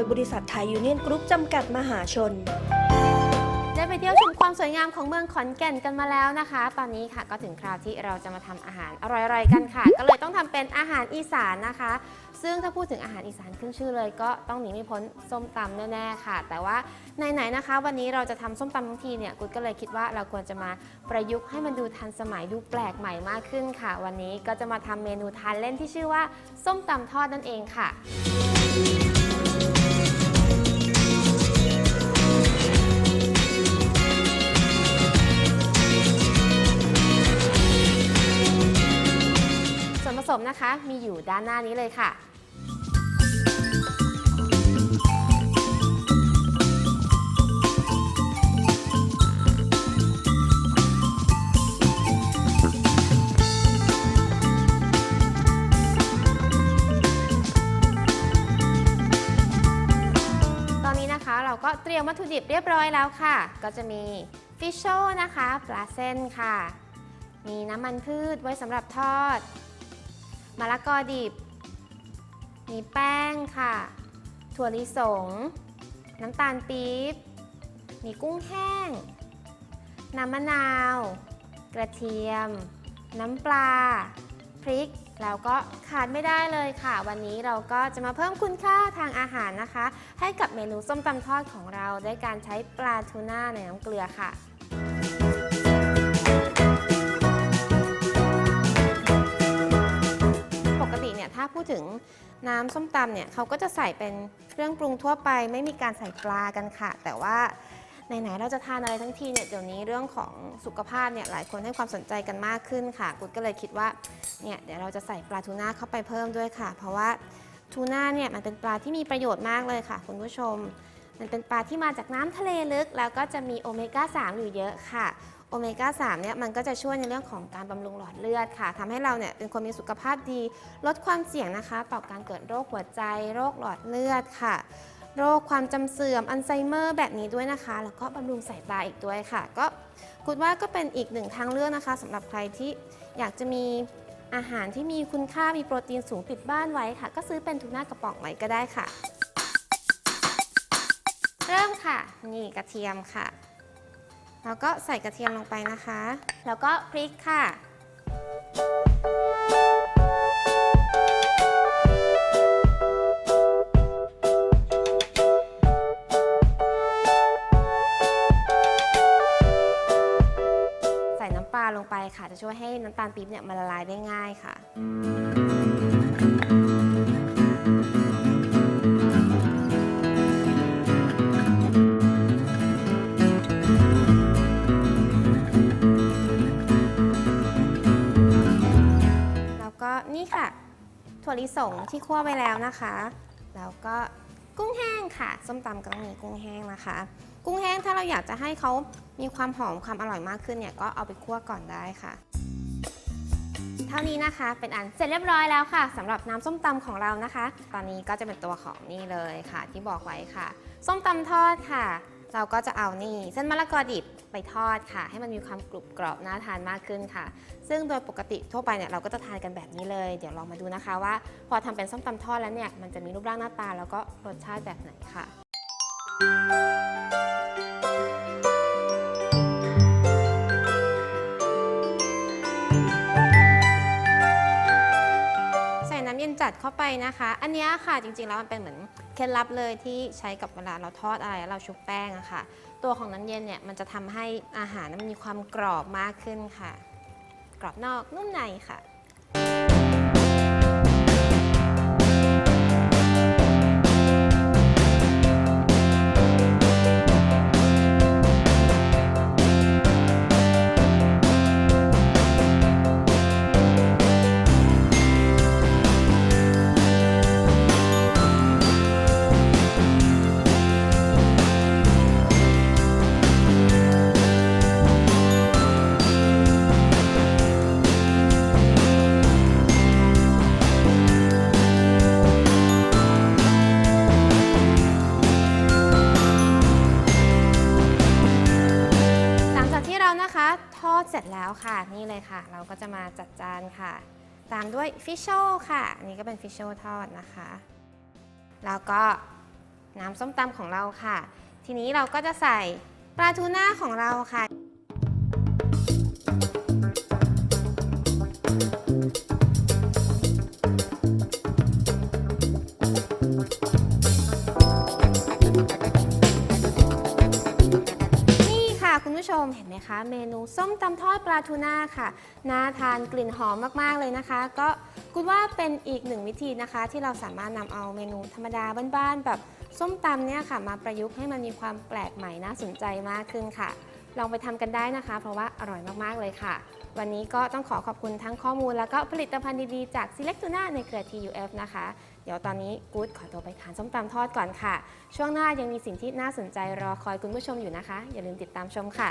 ยบริษัทไทยยูเนียนกรุ๊ปจำกัดมหาชน ได้ไปเที่ยวชมความสวยงามของเมืองขอนแก่นกันมาแล้วนะคะ ตอนนี้ค่ะก็ถึงคราวที่เราจะมาทำอาหารอร่อยๆกันค่ะ ก็เลยต้องทำเป็นอาหารอีสานนะคะ ซึ่งถ้าพูดถึงอาหารอีสานขึ้นชื่อเลย ก็ต้องหนีไม่พ้นส้มตำแน่ๆค่ะ แต่ว่าไหนๆนะคะ วันนี้เราจะทำส้มตำทั้งทีเนี่ยกุดก็เลยคิดว่าเราควรจะมาประยุกต์ให้มันดูทันสมัยดูแปลกใหม่มากขึ้นค่ะ วันนี้ก็จะมาทำเมนูทานเล่นที่ชื่อว่า ส้มตำทอดนั่นเองค่ะ มนะคะ มีอยู่ด้านหน้านี้เลยค่ะตอนนี้นะคะเราก็เตรียมวัตถุดิบเรียบร้อยแล้วค่ะ ก็จะมีฟิชโชนะคะ ปลาเส้นค่ะ มีน้ำมันพืชไว้สำหรับทอด มะละกอดิบ มีแป้งค่ะ ถั่วลิสง น้ำตาลปี๊บ มีกุ้งแห้ง น้ำมะนาว กระเทียม น้ำปลา พริก แล้วก็ขาดไม่ได้เลยค่ะ วันนี้เราก็จะมาเพิ่มคุณค่าทางอาหารนะคะ ให้กับเมนูส้มตำทอดของเราด้วยการใช้ปลาทูน่าในน้ำเกลือค่ะ ถึงน้ำส้มตำเนี่ยเขาก็จะใส่เป็นเครื่องปรุงทั่วไป ไม่มีการใส่ปลากันค่ะ แต่ว่าไหนๆเราจะทานอะไรทั้งทีเนี่ยเดี๋ยวนี้เรื่องของสุขภาพเนี่ยหลายคนให้ความสนใจกันมากขึ้นค่ะกุดก็เลยคิดว่าเนี่ยเดี๋ยวเราจะใส่ปลาทูน่าเข้าไปเพิ่มด้วยค่ะ เพราะว่าทูน่าเนี่ยมันเป็นปลาที่มีประโยชน์มากเลยค่ะ คุณผู้ชม มันเป็นปลาที่มาจากน้ำทะเลลึก แล้วก็จะมีโอเมก้า 3 อยู่เยอะค่ะ โอเมก้า3เนี่ยมันก็จะช่วยในเรื่องของการบำรุงหลอดเลือดค่ะทำให้เราเนี่ยเป็นคนมีสุขภาพดี ลดความเสี่ยงนะคะต่อการเกิดโรคหัวใจ โรคหลอดเลือดค่ะ โรคความจำเสื่อมอัลไซเมอร์แบบนี้ด้วยนะคะ แล้วก็บำรุงสายตาอีกด้วยค่ะ ก็คุณว่าก็เป็นอีกหนึ่งทางเลือกนะคะสำหรับใครที่อยากจะมีอาหารที่มีคุณค่ามีโปรตีนสูงติดบ้านไว้ค่ะ ก็ซื้อเป็นทูน่ากระป๋องไว้ก็ได้ค่ะ เริ่มค่ะ นี่กระเทียมค่ะ แล้วก็ใส่กระเทียมลงไปนะคะ แล้วก็พริกค่ะ ใส่น้ำปลาลงไปค่ะ จะช่วยให้น้ำตาลปี๊บเนี่ยมันละลายได้ง่ายค่ะ ถั่วลิสงที่คั่วไปแล้วนะคะ แล้วก็กุ้งแห้งค่ะ ส้มตำก็ต้องมีกุ้งแห้งนะคะ กุ้งแห้งถ้าเราอยากจะให้เขามีความหอมความอร่อยมากขึ้นเนี่ยก็เอาไปคั่วก่อนได้ค่ะ เท่านี้นะคะเป็นอันเสร็จเรียบร้อยแล้วค่ะสำหรับน้ำส้มตำของเรานะคะ ตอนนี้ก็จะเป็นตัวของนี่เลยค่ะ ที่บอกไว้ค่ะ ส้มตำทอดค่ะ เราก็จะเอานี่เส้นมะละกอดิบไปทอดค่ะ ให้มันมีความกรุบกรอบน่าทานมากขึ้นค่ะ ซึ่งโดยปกติทั่วไปเนี่ยเราก็จะทานกันแบบนี้เลย เดี๋ยวลองมาดูนะคะว่า พอทำเป็นส้มตำทอดแล้วเนี่ยมันจะมีรูปร่างหน้าตาแล้วก็รสชาติแบบไหนค่ะ จัดเข้าไปนะคะ อันนี้ค่ะจริงๆแล้วมันเป็นเหมือนเคล็ดลับเลยที่ใช้กับเวลาเราทอดอะไรเราชุบแป้งอะค่ะ ตัวของน้ำเย็นเนี่ยมันจะทำให้อาหารมันมีความกรอบมากขึ้นค่ะ กรอบนอกนุ่มในค่ะ นะคะ ทอดเสร็จแล้วค่ะนี่เลยค่ะ เราก็จะมาจัดจานค่ะ ตามด้วยฟิชโชค่ะอันนี้ก็เป็นฟิชโชทอดนะคะ แล้วก็น้ำส้มตำของเราค่ะ ทีนี้เราก็จะใส่ปลาทูน่าของเราค่ะ เมนูส้มตำทอดปลาทูน่าค่ะน่าทานกลิ่นหอมมากๆเลยนะคะ ก็คุณว่าเป็นอีกหนึ่งวิธีนะคะ ที่เราสามารถนำเอาเมนูธรรมดาบ้านๆแบบส้มตำเนี่ยค่ะ มาประยุกต์ให้มันมีความแปลกใหม่น่าสนใจมากขึ้นค่ะ ลองไปทำกันได้นะคะ เพราะว่าอร่อยมากๆเลยค่ะ วันนี้ก็ต้องขอขอบคุณทั้งข้อมูล แล้วก็ผลิตภัณฑ์ดีๆจาก Select Tuna ในเครือ TUF นะคะ เดี๋ยวตอนนี้กู๊ดขอตัวไปทานส้มตำทอดก่อนค่ะ ช่วงหน้ายังมีสิ่งที่น่าสนใจรอคอยคุณผู้ชมอยู่นะคะ อย่าลืมติดตามชมค่ะ